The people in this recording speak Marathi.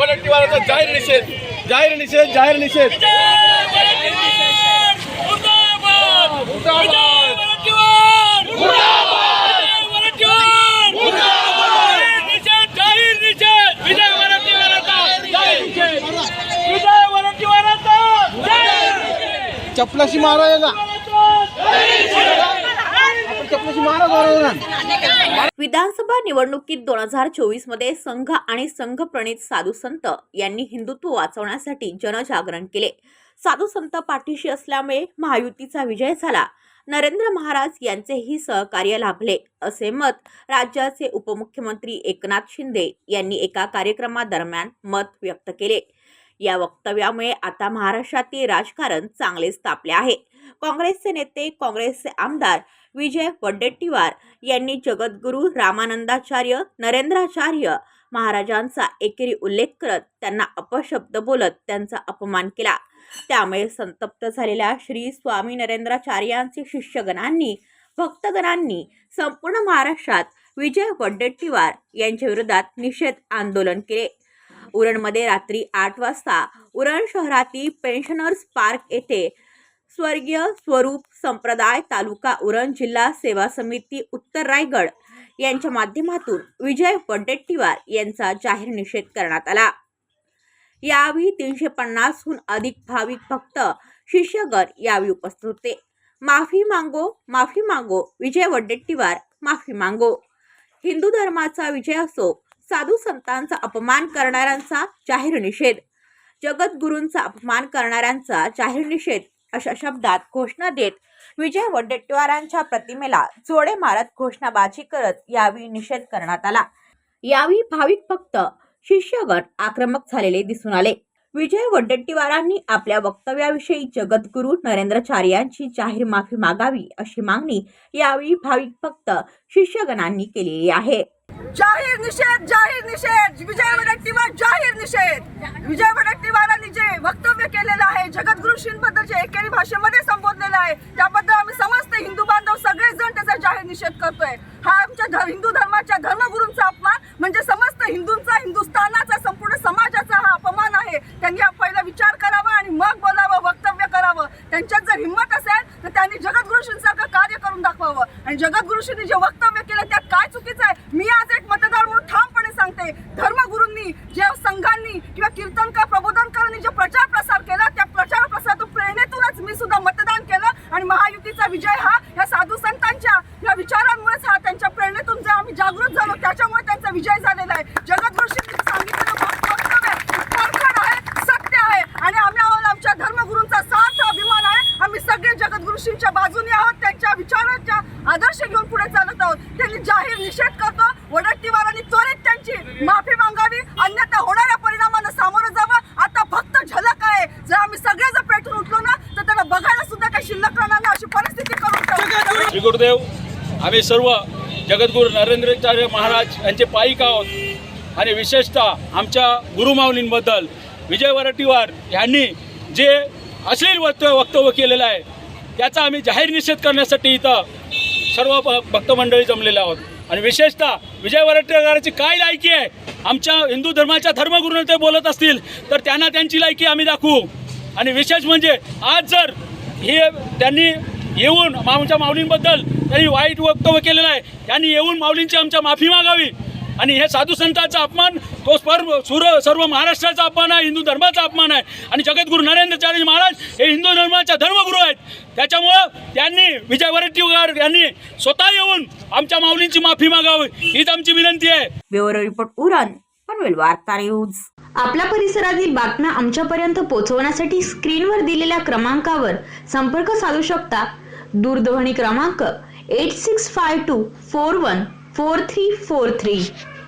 वरट्टीवाराचा जाहीर निषेध. जाहीर निषेध जाहीर निषेध. चपलाशी मारा याला आपण चपलाशी मारा बरोबर विधानसभा निवडणुकीत दोन हजार चोवीसमध्ये संघ आणि संघ प्रणित साधू संत यांनी हिंदुत्व वाचवण्यासाठी जनजागरण केले. साधू संत पाठीशी असल्यामुळे महायुतीचा विजय झाला. नरेंद्र महाराज यांचेही सहकार्य लाभले असे मत राज्याचे उपमुख्यमंत्री एकनाथ शिंदे यांनी एका कार्यक्रमादरम्यान मत व्यक्त केले. या वक्तव्यामुळे आता महाराष्ट्रातील राजकारण चांगलेच तापले आहे. काँग्रेसचे नेते काँग्रेसचे आमदार विजय वड्डेट्टीवार यांनी जगद्गुरू रामानंदाचार्य नरेंद्राचार्य महाराजांचा एकेरी उल्लेख करत त्यांना अपशब्द बोलत त्यांचा अपमान केला. त्यामुळे संतप्त झालेल्या श्री स्वामी नरेंद्राचार्यांचे शिष्यगणांनी भक्तगणांनी संपूर्ण महाराष्ट्रात विजय वड्डेट्टीवार यांच्या विरोधात निषेध आंदोलन केले. उरणमध्ये रात्री आठ वाजता उरण शहरातील पेन्शनर्स पार्क येथे स्वर्गीय स्वरूप संप्रदाय तालुका उरण जिल्हा सेवा समिती उत्तर रायगड यांच्या माध्यमातून विजय वडेट्टीवार यांचा जाहीर निषेध करण्यात आला. यावेळी तीनशे पन्नासहून अधिक भाविक भक्त शिष्यगण यावेळी उपस्थित होते. माफी मागो माफी मागो विजय वडेट्टीवार माफी मागो. हिंदू धर्माचा विजय असो साधू संतांचा अपमान करणाऱ्यांचा जाहीर निषेध. जगद्गुरूंचा अपमान करणाऱ्यांचा जाहीर निषेध अशा शब्दात घोषणा देत विजय वडेट्टीवारांच्या प्रतिमेला जोडे मारत घोषणाबाजी करत यावेळी निषेध करण्यात आला. यावेळी भाविक भक्त शिष्यगण आक्रमक झालेले दिसून आले. विजय वडेट्टीवारांनी आपल्या वक्तव्याविषयी जगद्गुरू नरेंद्रचार्यांची जाहीर माफी मागावी अशी मागणी यावेळी भाविक भक्त शिष्यगणांनी केलेली आहे. जाहीर निषेध जाहीर निषेध. विजय वडट्टीवार जाहीर निषेध. विजय वडट्टीवारांनी जे वक्तव्य केलेलं आहे जगद्गुरु श्रींबद्दल जे एकेरी भाषेमध्ये संबोधलेलं आहे त्याबद्दल आम्ही समस्त हिंदू बांधव सगळेच जण त्याचा जाहीर निषेध करतोय. हा आमच्या धर हिंदू धर्माच्या धर्मगुरूंचा अपमान म्हणजे समस्त हिंदूंचा हिंदुस्थानाचा संपूर्ण समाजाचा हा अपमान आहे. त्यांनी हा पहिला विचार करावा आणि मग बोलावं वक्तव्य करावं. त्यांच्यात जर हिंमत असेल तर त्यांनी जगद्गुरुशींसारखं कार्य करून दाखवावं. आणि जगद्गुरुशींनी जे वक्तव्य केलं त्यात काय चुकीचं आहे? मी आज एक मतदार म्हणून ठामपणे सांगते धर्मगुरूंनी जे संघांनी किंवा कीर्तनकार प्रबोधनकारांनी जे प्रचार प्रसार केला त्या प्रचार प्रसारातून प्रेरणेतूनच मी सुद्धा मतदान केलं आणि महायुतीचा विजय हा या साधू संतांच्या या विचारांमुळेच हा त्यांच्या प्रेरणेतून जे आम्ही जागृत झालो त्याच्यामुळे त्यांचा विजय झालेला आहे. जगद्गुरुशींनी आहे. सत्य आहे आणि आम्ही आहोत आमच्या धर्मगुरूंचा अभिमान आहे. आम्ही सगळे जगद्गुरुशींच्या बाजूने आहोत त्यांच्या विचारांच्या आदर्श घेऊन पुढे चालत आहोत. त्यांनी जाहीर निषेध करतो वडट्टीवारांनी त्वरित त्यांची माफी मागावी अन्यथा होणाऱ्या परिणामांना सामोरं जावं. आता फक्त झलक आहे. जर आम्ही सगळे जर पेटून उठलो ना तर त्याला बघायला सुद्धा काही शिल्लक राहणार नाही. अशी परिस्थिती करून श्री गुरुदेव आम्ही सर्व जगद्गुरू नरेंद्राचार्य महाराज यांचे पायिक आहोत. आणि विशेषतः आमच्या गुरुमाऊलींबद्दल विजय वरटीवार यांनी जे अश्लील वक्त वक्तव्य केलेलं आहे त्याचा आम्ही जाहीर निषेध करण्यासाठी इथं सर्व भ भक्तमंडळी जमलेले आहोत. आणि विशेषतः विजय वरटीवाराची काय लायकी आहे? आमच्या हिंदू धर्माच्या धर्मगुरूने ते बोलत असतील तर त्यांना त्यांची लायकी आम्ही दाखवू. आणि विशेष म्हणजे आज जर हे त्यांनी येऊन आमच्या माऊलींबद्दल त्यांनी वाईट वक्तव्य केलेलं आहे त्यांनी येऊन माऊलींची आमच्या माफी मागावी. आणि हे साधू संतांचा अपमान तो सर्व सुर सर्व महाराष्ट्राचा अपमान आहे हिंदू धर्माचा अपमान आहे. आणि जगद्गुरू नरेंद्रचार्य महाराज हे हिंदू धर्माच्या धर्मगुरू आहेत. त्याच्यामुळं त्यांनी विजय वरट्टीवार यांनी स्वतः येऊन आमच्या माऊलींची माफी मागावी हीच आमची विनंती आहे. ब्युरो रिपोर्ट उरण पनवेल वार्ता न्यूज. आपल्या परिसरातील बातम्या आमच्यापर्यंत पोहोचवण्यासाठी स्क्रीनवर दिलेल्या क्रमांकावर संपर्क साधू शकता. दूरध्वनी क्रमांक eight six five two four one four three four three.